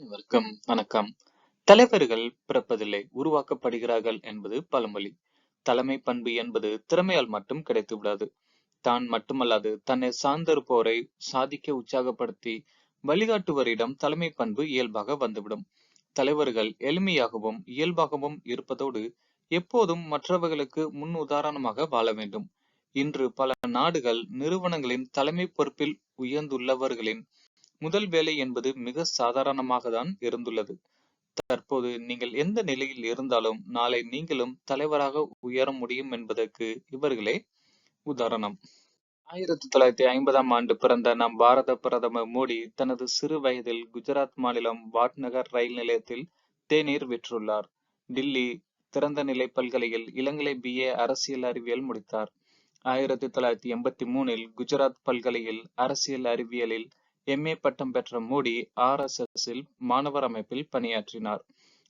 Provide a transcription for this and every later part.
அனைவருக்கும் வணக்கம். தலைவர்கள் பிறப்பதில்லை உருவாக்கப்படுகிறார்கள் என்பது பழமொழி. தலைமை பண்பு என்பது திறமையால் மட்டும் கிடைத்து விடாது. தான் மட்டுமல்லாது தன்னை சார்ந்திருப்போரை சாதிக்க உற்சாகப்படுத்தி வழிகாட்டுவரிடம் தலைமை பண்பு இயல்பாக வந்துவிடும். தலைவர்கள் எளிமையாகவும் இயல்பாகவும் இருப்பதோடு எப்போதும் மற்றவர்களுக்கு முன் உதாரணமாக வாழ வேண்டும். இன்று பல நாடுகள் நிறுவனங்களின் தலைமை பொறுப்பில் உயர்ந்துள்ளவர்களின் முதல் வேலை என்பது மிக சாதாரணமாக தான் இருந்துள்ளது. தற்போது நீங்கள் எந்த நிலையில் இருந்தாலும் நாளை நீங்களும் தலைவராக உயர முடியும் என்பதற்கு இவர்களே உதாரணம். ஆயிரத்தி தொள்ளாயிரத்தி ஐம்பதாம் ஆண்டு பிறந்த நம் பாரத பிரதமர் மோடி தனது சிறு வயதில் குஜராத் மாநிலம் வாட்நகர் ரயில் நிலையத்தில் தேநீர் விற்றுள்ளார். டில்லி திறந்த நிலை பல்கலையில் இளங்கலை பிஏ அரசியல் அறிவியல் முடித்தார். ஆயிரத்தி தொள்ளாயிரத்தி எண்பத்தி மூணில் குஜராத் பல்கலையில் அரசியல் அறிவியலில் எம்ஏ பட்டம் பெற்ற மோடி ஆர் எஸ் எஸ் மாணவர் அமைப்பில் பணியாற்றினார்.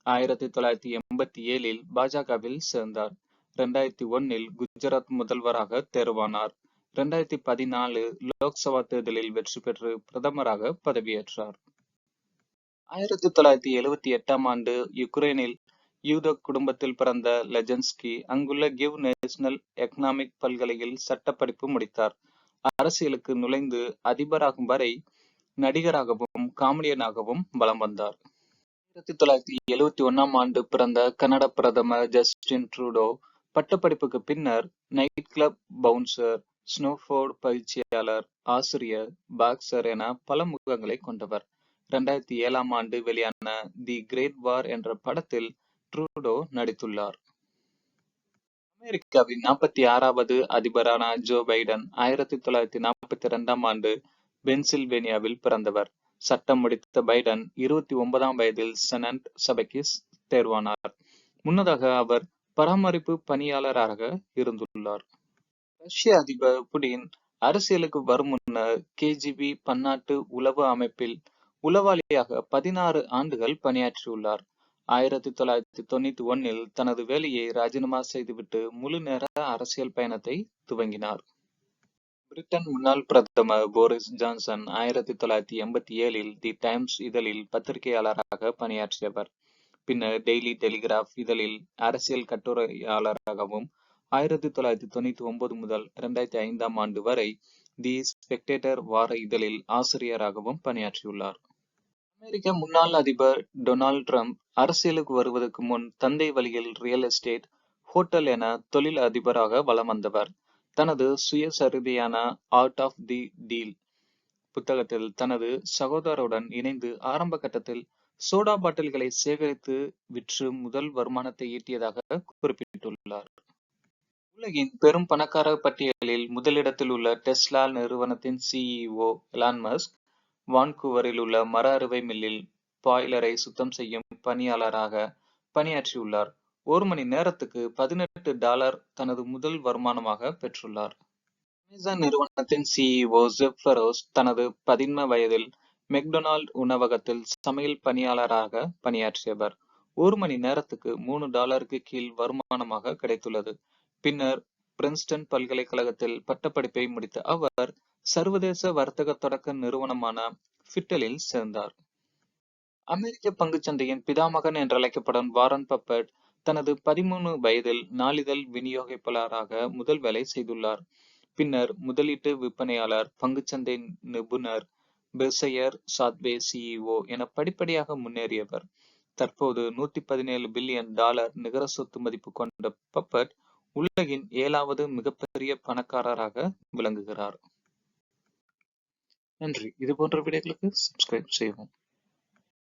ஆயிரத்தி தொள்ளாயிரத்தி எண்பத்தி ஏழில் பாஜகவில் சேர்ந்தார். இரண்டாயிரத்தி ஒன்னில் குஜராத் முதல்வராக தேர்வானார். இரண்டாயிரத்தி பதினாலு லோக்சபா தேர்தலில் வெற்றி பெற்று பிரதமராக பதவியேற்றார். ஆயிரத்தி தொள்ளாயிரத்தி எழுவத்தி எட்டாம் ஆண்டு யுக்ரைனில் யூத குடும்பத்தில் பிறந்த லெஜன்ஸ்கி அங்குள்ள கிவ் நேஷனல் எக்கனாமிக் பல்கலையில் சட்டப்படிப்பு முடித்தார். அரசியலுக்கு நுழைந்து அதிபராகும் வரை நடிகராகவும் காமெடியனாகவும் வலம் வந்தார். ஆயிரத்தி தொள்ளாயிரத்தி எழுவத்தி ஒன்னாம் ஆண்டு பிறந்த கனடா பிரதமர் ஜஸ்டின் ட்ரூடோ பட்டப்படிப்புக்கு பின்னர் நைட் கிளப் பவுன்சர் ஸ்னோஃபோர்டு பயிற்சியாளர் ஆசிரியர் பாக்ஸர் என பல முகங்களை கொண்டவர். இரண்டாயிரத்தி ஏழாம் ஆண்டு வெளியான தி கிரேட் வார் என்ற படத்தில் ட்ரூடோ நடித்துள்ளார். அமெரிக்காவின் நாற்பத்தி ஆறாவது அதிபரான ஜோ பைடன் ஆயிரத்தி தொள்ளாயிரத்தி நாற்பத்தி இரண்டாம் ஆண்டு பென்சில்வேனியாவில் பிறந்தவர். சட்டம் முடித்த பைடன் இருபத்தி ஒன்பதாம் வயதில் செனட் சபைக்கு தேர்வானார். முன்னதாக அவர் பராமரிப்பு பணியாளராக இருந்துள்ளார். ரஷ்ய அதிபர் புடின் அரசியலுக்கு வரும் முன்னர் கேஜிபி பன்னாட்டு உளவு அமைப்பில் உளவாளியாக பதினாறு ஆண்டுகள் பணியாற்றியுள்ளார். ஆயிரத்தி தொள்ளாயிரத்தி தொண்ணூத்தி ஒன்னில் தனது வேலையை ராஜினாமா செய்துவிட்டு முழு நேர அரசியல் பயணத்தை துவங்கினார். பிரிட்டன் முன்னாள் பிரதமர் போரிஸ் ஜான்சன் ஆயிரத்தி தொள்ளாயிரத்தி எண்பத்தி ஏழில் தி டைம்ஸ் இதழில் பத்திரிகையாளராக பணியாற்றியவர். பின்னர் டெய்லி டெலிகிராஃப் இதழில் அரசியல் கட்டுரையாளராகவும் ஆயிரத்தி தொள்ளாயிரத்தி தொண்ணூத்தி ஒன்பது முதல் இரண்டாயிரத்தி ஐந்தாம் ஆண்டு வரை தி ஸ்பெக்டேட்டர் வார இதழில் ஆசிரியராகவும் பணியாற்றியுள்ளார். அமெரிக்க முன்னாள் அதிபர் டொனால்ட் ட்ரம்ப் அரசியலுக்கு வருவதற்கு முன் தந்தை வழியில் ரியல் எஸ்டேட் ஹோட்டல் என தொழில் அதிபராக வலம் வந்தவர். தனது சுயசரிதையான ஆர்ட் ஆஃப் தி டீல் புத்தகத்தில் தனது சகோதரருடன் இணைந்து ஆரம்ப கட்டத்தில் சோடா பாட்டில்களை சேகரித்து விற்று முதல் வருமானத்தை ஈட்டியதாக குறிப்பிட்டுள்ளார். உலகின் பெரும் பணக்கார பட்டியலில் முதலிடத்தில் உள்ள டெஸ்லா நிறுவனத்தின் சிஇஓ எலான் மஸ்க் வான்கூவரில் உள்ள மர அறுவை மில்லில் பாய்லரை சுத்தம் செய்யும் பணியாளராக பணியாற்றியுள்ளார். ஒரு மணி நேரத்துக்கு பதினெட்டு டாலர் தனது முதல் வருமானமாக பெற்றுள்ளார். அமேசான் நிறுவனத்தின் சிஇஓ ஜெப் ஃபெரோஸ் தனது பதின்ம வயதில் மெக்டொனால்ட் உணவகத்தில் சமையல் பணியாளராக பணியாற்றியவர். ஒரு மணி நேரத்துக்கு மூணு டாலருக்கு கீழ் வருமானமாக கிடைத்துள்ளது. பின்னர் பிரின்ஸ்டன் பல்கலைக்கழகத்தில் பட்டப்படிப்பை முடித்த அவர் சர்வதேச வர்த்தக தொடக்க நிறுவனமான ஃபிட்டலில் சேர்ந்தார். அமெரிக்க பங்குச்சந்தையின் பிதாமகன் என்றழைக்கப்படும் வாரன் பப்பட் தனது பதிமூணு வயதில் நாளிதழ் விநியோகிப்பாளராக முதல் வேலை செய்துள்ளார். பின்னர் முதலீட்டு விற்பனையாளர் பங்குச்சந்தை நிபுணர் பெர்சையர் சாத்வே சிஇஓ என படிப்படியாக முன்னேறியவர். தற்போது நூத்தி பதினேழு பில்லியன் டாலர் நிகர சொத்து மதிப்பு கொண்ட பப்பட் உலகின் ஏழாவது மிகப்பெரிய பணக்காரராக விளங்குகிறார். நன்றி. இது போன்ற வீடியோக்களுக்கு சப்ஸ்கிரைப் செய்வோம்